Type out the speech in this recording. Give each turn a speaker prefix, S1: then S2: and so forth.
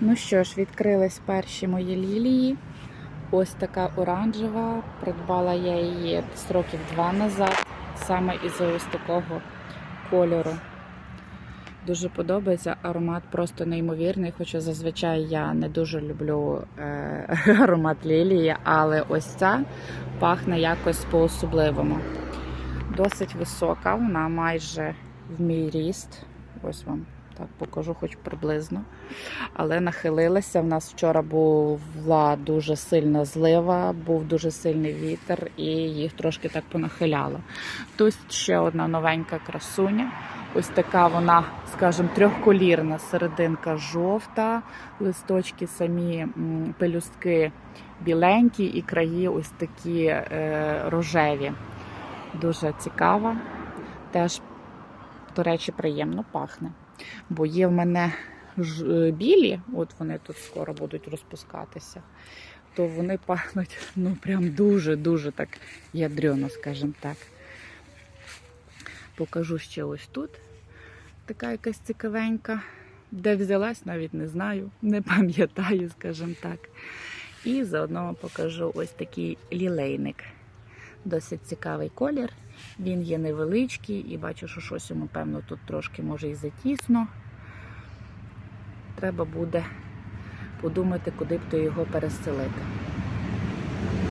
S1: Ну що ж, відкрились перші мої лілії. Ось така оранжева. Придбала я її десь років два назад, саме із ось такого кольору. Дуже подобається аромат просто неймовірний. Хоча зазвичай я не дуже люблю е, аромат лілії, але ось ця пахне якось по-особливому. Досить висока, вона майже в мій ріст. Ось вам так покажу, хоч приблизно. Але нахилилася. В нас вчора була дуже сильна злива, був дуже сильний вітер, і їх трошки так понахиляло. Тут ще одна новенька красуня. Ось така вона, скажімо, трьохколірна. Серединка жовта, листочки самі пелюстки біленькі і краї ось такі е, рожеві. Дуже цікава. Теж, до речі, приємно пахне. Бо є в мене е, білі, от вони тут скоро будуть розпускатися, то вони пахнуть ну прям дуже-дуже так ядрено, скажімо так. Покажу ще ось тут. Така якась цікавенька. Де взялась, навіть не знаю, не пам'ятаю, скажімо так. І заодно вам покажу ось такий лілейник. Досить цікавий колір. Він є невеличкий і бачу, що щось йому, певно, тут трошки може і затісно. Треба буде подумати, куди б то його переселити.